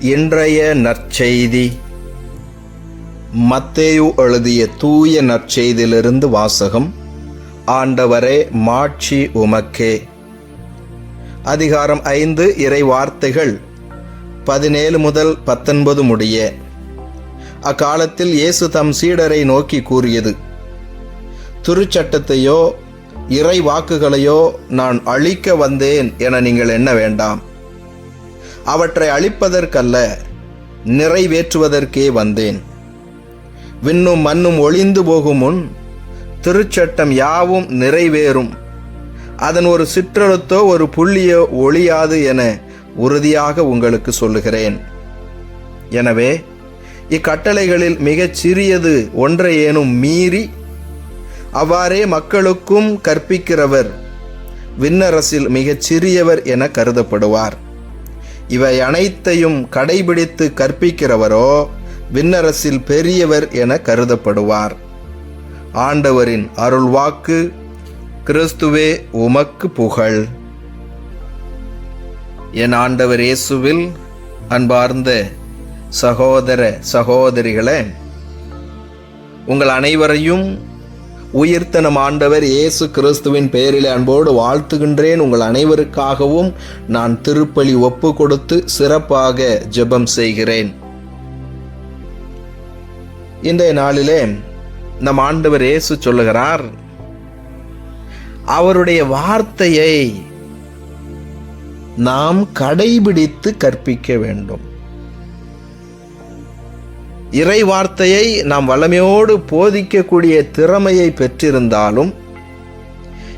இன்றைய நற்செய்தி. மத்தேயு எழுதிய தூய நற்செய்தியிலிருந்து வாசகம் ஆண்டவரே மாட்சி உமக்கே. அதிகாரம் ஐந்து இறை வார்த்தைகள் பதினேழு முதல் பத்தொன்பது முடிய. அக்காலத்தில் இயேசு தம் சீடரை நோக்கி கூறியது திருச்சட்டத்தையோ இறை வாக்குகளையோ நான் அழிக்க வந்தேன் என நீங்கள் எண்ண வேண்டாம். அவற்றை அழிப்பதற்கல்ல நிறைவேற்றுவதற்கே வந்தேன். விண்ணும் மண்ணும் ஒளிந்து போகும் முன் திருச்சட்டம் யாவும் நிறைவேறும். அதன் ஒரு சிற்றெழுத்தோ ஒரு புள்ளியோ ஒளியாது என உறுதியாக உங்களுக்கு சொல்லுகிறேன். எனவே இக்கட்டளைகளில் மிகச் சிறியது ஒன்றையேனும் மீறி அவ்வாறே மக்களுக்கும் கற்பிக்கிறவர் விண்ணரசில் மிகச் சிறியவர் என கருதப்படுவார். இவை அனைத்தையும் கடைபிடித்து கற்பிக்கிறவரோ விண்ணரசில் பெரியவர் என கருதப்படுவார். ஆண்டவரின் அருள்வாக்கு கிறிஸ்துவே உமக்கு புகழ். என் ஆண்டவர் இயேசுவில் அன்பார்ந்த சகோதர சகோதரிகளே உங்கள் அனைவரையும் உயிர்த்தனம் ஆண்டவர் இயேசு கிறிஸ்துவின் பெயரில் அன்போடு வாழ்த்துகின்றேன். உங்கள் அனைவருக்காகவும் நான் திருப்பலி ஒப்பு கொடுத்து சிறப்பாக ஜெபம் செய்கிறேன். இன்றைய நாளிலே நம் ஆண்டவர் இயேசு சொல்லுகிறார் அவருடைய வார்த்தையை நாம் கடைபிடித்து கற்பிக்க வேண்டும். இறை வார்த்தையை நாம் வல்லமையோடு போதிக்கக்கூடிய திறமையை பெற்றிருந்தாலும்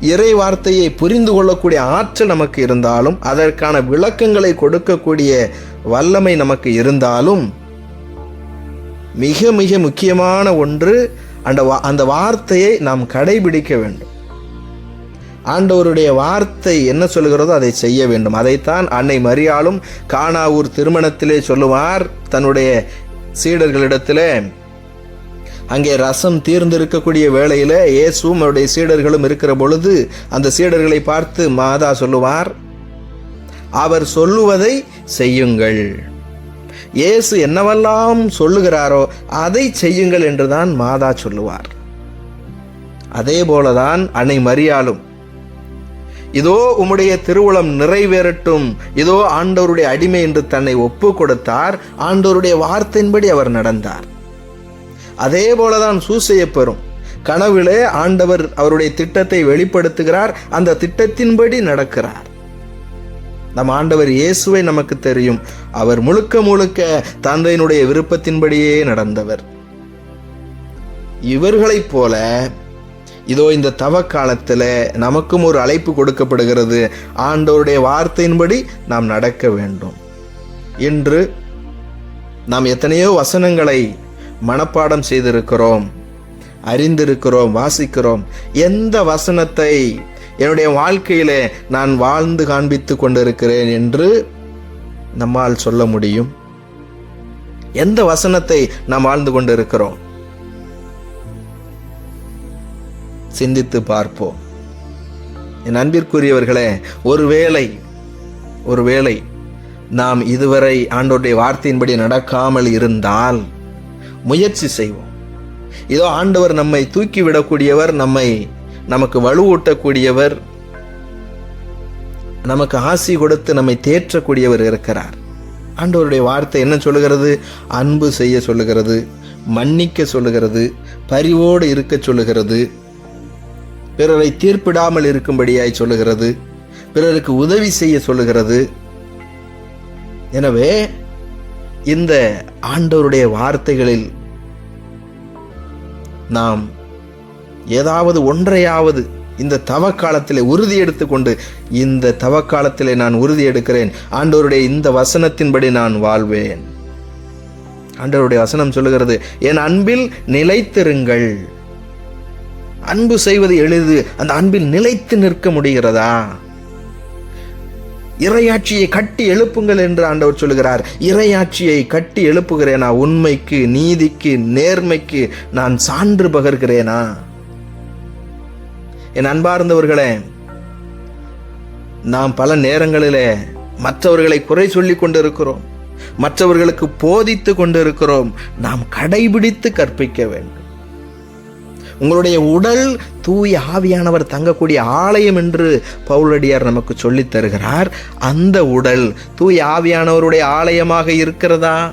இறை வார்த்தையை புரிந்து கொள்ளக்கூடிய ஆற்றல் நமக்கு இருந்தாலும் அதற்கான விளக்கங்களை கொடுக்கக்கூடிய வல்லமை நமக்கு இருந்தாலும் மிக மிக முக்கியமான ஒன்று அந்த வா- அந்த வார்த்தையை நாம் கடைபிடிக்க வேண்டும். ஆண்டவருடைய வார்த்தை என்ன சொல்லுகிறதோ அதை செய்ய வேண்டும். அதைத்தான் அன்னை மரியாளும் காணாவூர் திருமணத்திலே சொல்லுவார். தன்னுடைய சீடர்களிடத்தில் அங்கே ரசம் தீர்ந்திருக்கக்கூடிய வேளையில் இயேசுவும் அவருடைய சீடர்களும் இருக்கிற பொழுது அந்த சீடர்களை பார்த்து மாதா சொல்லுவார் அவர் சொல்லுவதை செய்யுங்கள். இயேசு என்னவெல்லாம் சொல்லுகிறாரோ அதை செய்யுங்கள் என்றுதான் மாதா சொல்லுவார். அதே போலதான் அன்னை மரியாளும் இதோ உம்முடைய திருவுளம் நிறைவேறட்டும். இதோ ஆண்டவருடைய அடிமை என்று தன்னை ஒப்பு கொடுத்தார் ஆண்டவருடைய வார்த்தையின்படி அவர் நடந்தார். அதே போலதான் சூசையப்பெறும் கனவிலே ஆண்டவர் அவருடைய திட்டத்தை வெளிப்படுத்துகிறார். அந்த திட்டத்தின்படி நடக்கிறார். நம் ஆண்டவர் இயேசுவை நமக்கு தெரியும். அவர் முழுக்க முழுக்க தந்தையினுடைய விருப்பத்தின்படியே நடந்தவர். இவர்களைப் போல இதோ இந்த தவ காலத்தில் நமக்கும் ஒரு அழைப்பு கொடுக்கப்படுகிறது. ஆண்டோருடைய வார்த்தையின்படி நாம் நடக்க வேண்டும். இன்று நாம் எத்தனையோ வசனங்களை மனப்பாடம் செய்திருக்கிறோம் அறிந்திருக்கிறோம் வாசிக்கிறோம். எந்த வசனத்தை என்னுடைய வாழ்க்கையில் நான் வாழ்ந்து காண்பித்து கொண்டிருக்கிறேன் என்று நம்மால் சொல்ல முடியும்? எந்த வசனத்தை நாம் வாழ்ந்து கொண்டிருக்கிறோம்? சிந்தித்து பார்ப்போம். என் அன்பிற்குரியவர்களே ஒருவேளை ஒருவேளை நாம் இதுவரை ஆண்டோடைய வார்த்தையின்படி நடக்காமல் இருந்தால் முயற்சி செய்வோம். இதோ ஆண்டவர் நம்மை தூக்கி விடக்கூடியவர் நம்மை நமக்கு வலுவூட்டக்கூடியவர் நமக்கு ஆசி கொடுத்து நம்மை தேற்றக்கூடியவர் இருக்கிறார். ஆண்டவருடைய வார்த்தை என்ன சொல்லுகிறது? அன்பு செய்ய சொல்லுகிறது மன்னிக்க சொல்லுகிறது பரிவோடு இருக்க சொல்லுகிறது பிறரை தீர்ப்பிடாமல் இருக்கும்படியாய் சொல்லுகிறது பிறருக்கு உதவி செய்ய சொல்லுகிறது. எனவே இந்த ஆண்டவருடைய வார்த்தைகளில் நாம் ஏதாவது ஒன்றையாவது இந்த தவக்காலத்திலே உறுதி எடுத்துக்கொண்டு இந்த தவக்காலத்திலே நான் உறுதி எடுக்கிறேன். ஆண்டவருடைய இந்த வசனத்தின்படி நான் வாழ்வேன். ஆண்டவருடைய வசனம் சொல்லுகிறது என் அன்பில் நிலைத்திருங்கள். அன்பு செய்வது எளிது. அந்த அன்பில் நிலைத்து நிற்க முடிகிறதா? இறையாட்சியை கட்டி எழுப்புங்கள் என்று ஆண்டவர் சொல்லுகிறார். இறையாட்சியை கட்டி எழுப்புகிறேனா? உண்மைக்கு நீதிக்கு நேர்மைக்கு நான் சான்று பகர்கிறேனா? என் அன்பார்ந்தவர்களே நாம் பல நேரங்களிலே மற்றவர்களை குறை சொல்லி கொண்டிருக்கிறோம். மற்றவர்களுக்கு போதித்து கொண்டிருக்கிறோம். நாம் கடைபிடித்து கற்பிக்க வேண்டும். உங்களுடைய உடல் தூய ஆவியானவர் தங்கக்கூடிய ஆலயம் என்று பவுலடியார் நமக்கு சொல்லித் தருகிறார். அந்த உடல் தூய ஆவியானவருடைய ஆலயமாக இருக்கிறதா?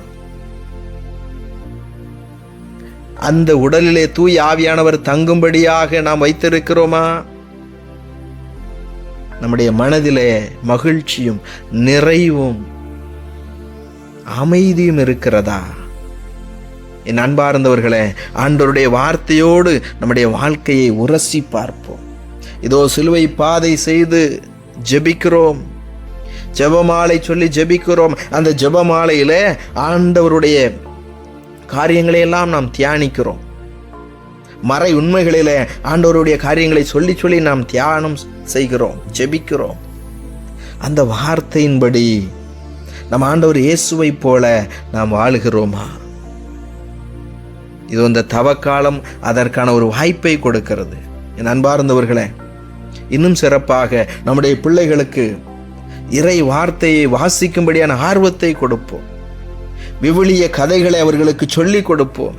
அந்த உடலிலே தூய ஆவியானவர் தங்கும்படியாக நாம் வைத்திருக்கிறோமா? நம்முடைய மனதிலே மகிழ்ச்சியும் நிறைவும் அமைதியும் இருக்கிறதா? என் அன்பார்ந்தவர்களே ஆண்டவருடைய வார்த்தையோடு நம்முடைய வாழ்க்கையை உரசி பார்ப்போம். இதோ சிலுவை பாதை செய்து ஜெபிக்கிறோம். ஜெபமாலை சொல்லி ஜெபிக்கிறோம். அந்த ஜெபமாலையில் ஆண்டவருடைய காரியங்களை எல்லாம் நாம் தியானிக்கிறோம். மறை உண்மைகளில் ஆண்டவருடைய காரியங்களை சொல்லி சொல்லி நாம் தியானம் செய்கிறோம் ஜெபிக்கிறோம். அந்த வார்த்தையின்படி நம் ஆண்டவர் இயேசுவைப் போல நாம் வாழுகிறோமா? இது இந்த தவக்காலம் அதற்கான ஒரு வாய்ப்பை கொடுக்கிறது. என் அன்பார்ந்தவர்களே இன்னும் சிறப்பாக நம்முடைய பிள்ளைகளுக்கு இறை வார்த்தையை வாசிக்கும்படியான ஆர்வத்தை கொடுப்போம். விவிலிய கதைகளை அவர்களுக்கு சொல்லிக் கொடுப்போம்.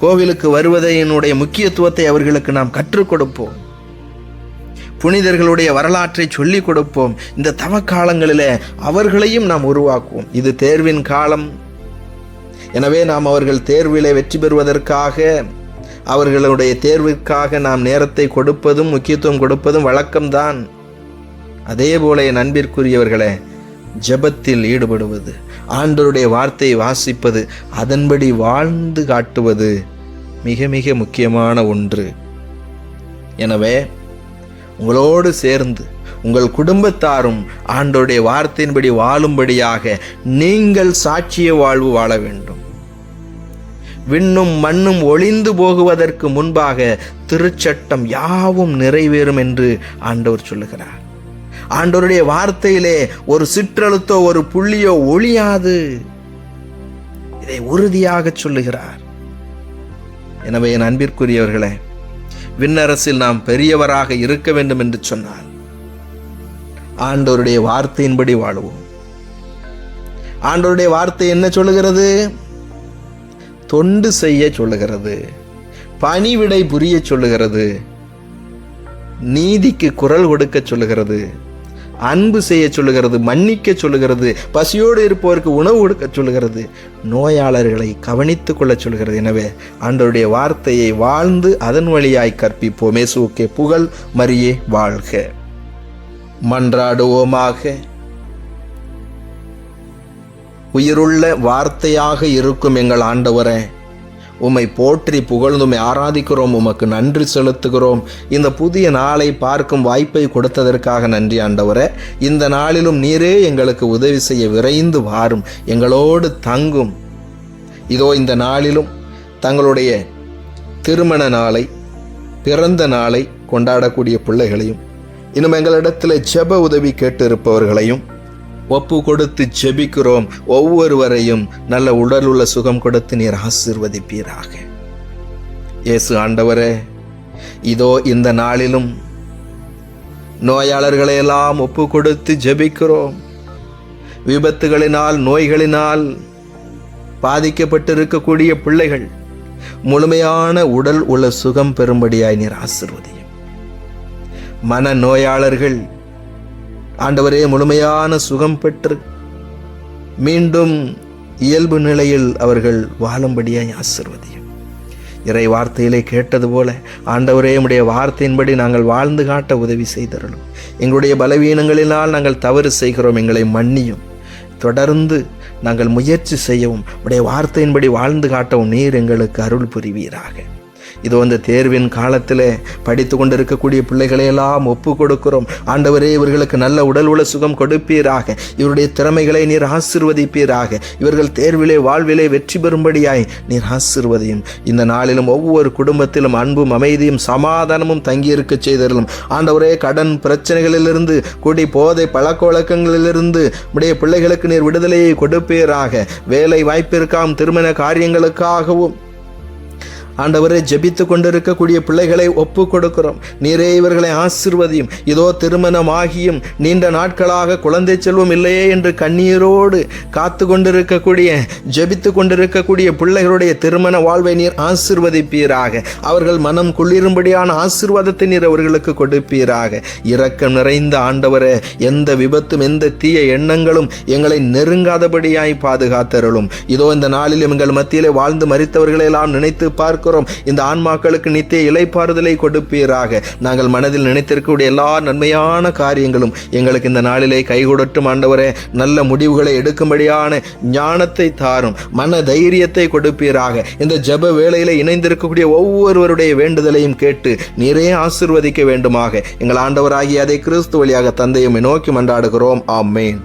கோவிலுக்கு வருவதையினுடைய முக்கியத்துவத்தை அவர்களுக்கு நாம் கற்றுக் கொடுப்போம். புனிதர்களுடைய வரலாற்றை சொல்லிக் கொடுப்போம். இந்த தவக்காலங்களிலே அவர்களையும் நாம் உருவாக்குவோம். இது தேர்வின் காலம். எனவே நாம் அவர்கள் தேர்விலே வெற்றி பெறுவதற்காக அவர்களுடைய தேர்விற்காக நாம் நேரத்தை கொடுப்பதும் முக்கியத்துவம் கொடுப்பதும் வழக்கம்தான். அதே போல என் அன்பிற்குரியவர்களே ஜெபத்தில் ஈடுபடுவது ஆண்டருடைய வார்த்தையை வாசிப்பது அதன்படி வாழ்ந்து காட்டுவது மிக மிக முக்கியமான ஒன்று. எனவே உங்களோடு சேர்ந்து உங்கள் குடும்பத்தாரும் ஆண்டோருடைய வார்த்தையின்படி வாழும்படியாக நீங்கள் சாட்சிய வாழ்வு வாழ வேண்டும். விண்ணும் மண்ணும் ஒளிந்து போகுவதற்கு முன்பாக திருச்சட்டம் யாவும் நிறைவேறும் என்று ஆண்டவர் சொல்லுகிறார். ஆண்டவருடைய வார்த்தையிலே ஒரு சிற்றெழுத்தோ ஒரு புள்ளியோ ஒளியாது இதை உறுதியாக சொல்லுகிறார். எனவே என் அன்பிற்குரியவர்களே விண்ணரசில் நாம் பெரியவராக இருக்க வேண்டும் என்று சொன்னார் ஆண்டவருடைய வார்த்தையின்படி வாழுவோம். ஆண்டவருடைய வார்த்தை என்ன சொல்லுகிறது? தொண்டு செய்ய சொல்லுகிறது. பணிவிடை புரிய சொல்லுகிறது. நீதிக்கு குரல் கொடுக்க சொல்லுகிறது. அன்பு செய்ய சொல்லுகிறது மன்னிக்க சொல்லுகிறது பசியோடு இருப்பவருக்கு உணவு கொடுக்க சொல்லுகிறது நோயாளர்களை கவனித்துக் கொள்ள சொல்கிறது எனவே ஆண்டவருடைய வார்த்தையை வாழ்ந்து அதன் வழியாய் கற்பிப்போம். சூக்கே புகழ் மரியே வாழ்க. மன்றாடுவோமாக. உயிருள்ள வார்த்தையாக இருக்கும் எங்கள் ஆண்டவரே உம்மை போற்றி புகழ்ந்து உம்மை ஆராதிக்கிறோம் உமக்கு நன்றி செலுத்துகிறோம். இந்த புதிய நாளை பார்க்கும் வாய்ப்பை கொடுத்ததற்காக நன்றி ஆண்டவரே. இந்த நாளிலும் நீரே எங்களுக்கு உதவி செய்ய விரைந்து வாரும் எங்களோடு தங்கும். இதோ இந்த நாளிலும் தங்களுடைய திருமண நாளை பிறந்த நாளை கொண்டாடக்கூடிய பிள்ளைகளையும் இன்னும் எங்களிடத்தில் ஜெப உதவி கேட்டு இருப்பவர்களையும் ஒப்பு கொடுத்து ஜெபிக்கிறோம். ஒவ்வொருவரையும் நல்ல உடல் உள்ள சுகம் கொடுத்து நீர் ஆசிர்வதிப்பீராக. இயேசு ஆண்டவரே இதோ இந்த நாளிலும் நோயாளர்களை எல்லாம் ஒப்பு கொடுத்து ஜெபிக்கிறோம். விபத்துகளினால் நோய்களினால் பாதிக்கப்பட்டிருக்கக்கூடிய பிள்ளைகள் முழுமையான உடல் உள்ள சுகம் பெறும்படியாய் நீர் ஆசிர்வதி மன நோயாளர்கள் ஆண்டவரே முழுமையான சுகம் பெற்று மீண்டும் இயல்பு நிலையில் அவர்கள் வாழும்படியாய் ஆசிர்வதியும். இறை வார்த்தையிலே கேட்டது போல ஆண்டவரே உடைய வார்த்தையின்படி நாங்கள் வாழ்ந்து காட்ட உதவி செய்தருளும். எங்களுடைய பலவீனங்களினால் நாங்கள் தவறு செய்கிறோம் எங்களை மன்னியும். தொடர்ந்து நாங்கள் முயற்சி செய்யவும் உடைய வார்த்தையின்படி வாழ்ந்து காட்டவும் நீர் எங்களுக்கு அருள் புரிவீராக. இது வந்து தேர்வின் காலத்தில் படித்து கொண்டிருக்கக்கூடிய பிள்ளைகளையெல்லாம் ஒப்பு கொடுக்கிறோம் ஆண்டவரே இவர்களுக்கு நல்ல உடல் உள்ள சுகம் கொடுப்பீராக. இவருடைய திறமைகளை நீர் ஆசிர்வதிப்பீராக. இவர்கள் தேர்விலே வாழ்விலே வெற்றி பெறும்படியாய் நீர் ஆசிர்வதியும். இந்த நாளிலும் ஒவ்வொரு குடும்பத்திலும் அன்பும் அமைதியும் சமாதானமும் தங்கியிருக்க செய்தரலும் ஆண்டவரே கடன் பிரச்சனைகளிலிருந்து கூடி போதை பழக்க வழக்கங்களிலிருந்து உடைய பிள்ளைகளுக்கு நீர் விடுதலையை கொடுப்பீராக. வேலை வாய்ப்பிற்காம் திருமண காரியங்களுக்காகவும் ஆண்டவரை ஜெபித்து கொண்டிருக்கக்கூடிய பிள்ளைகளை ஒப்பு கொடுக்கிறோம் நீரே இவர்களை ஆசிர்வதியும். இதோ திருமணமாகியும். நீண்ட நாட்களாக குழந்தை செல்வம் இல்லையே என்று கண்ணீரோடு காத்து கொண்டிருக்கக்கூடிய ஜெபித்து கொண்டிருக்கக்கூடிய பிள்ளைகளுடைய திருமண வாழ்வை நீர் ஆசிர்வதிப்பீராக. அவர்கள் மனம் குளிரும்படியான ஆசிர்வாதத்தை நீர் அவர்களுக்கு கொடுப்பீராக. இரக்கம் நிறைந்த ஆண்டவரே எந்த விபத்தும் எந்த தீய எண்ணங்களும் எங்களை நெருங்காதபடியாய் பாதுகாத்தருளும். இதோ இந்த நாளில் எங்கள் மத்தியிலே வாழ்ந்து மறித்தவர்களை எல்லாம் நினைத்து பார்க்கிறோம். இந்த ஆன்மாக்களுக்கு நித்திய இலைப்பாறுதலை கொடுப்பீராக. நாங்கள் மனதில் நினைத்திருக்கக்கூடிய எல்லா நன்மையான காரியங்களும் எங்களுக்கு இந்த நாளிலே கைகொடட்டும் ஆண்டவரே. நல்ல முடிவுகளை எடுக்கும்படியான ஞானத்தை தாரும். மன தைரியத்தை கொடுப்பீராக. இந்த ஜெப வேளையில இணைந்திருக்கக்கூடிய ஒவ்வொருவருடைய வேண்டுதலையும் கேட்டு நீரே ஆசிர்வதிக்க வேண்டுமாக. எங்கள் ஆண்டவராகிய அதை கிறிஸ்து வழியாக தந்தையுமே நோக்கி மன்றாடுகிறோம். ஆமேன்.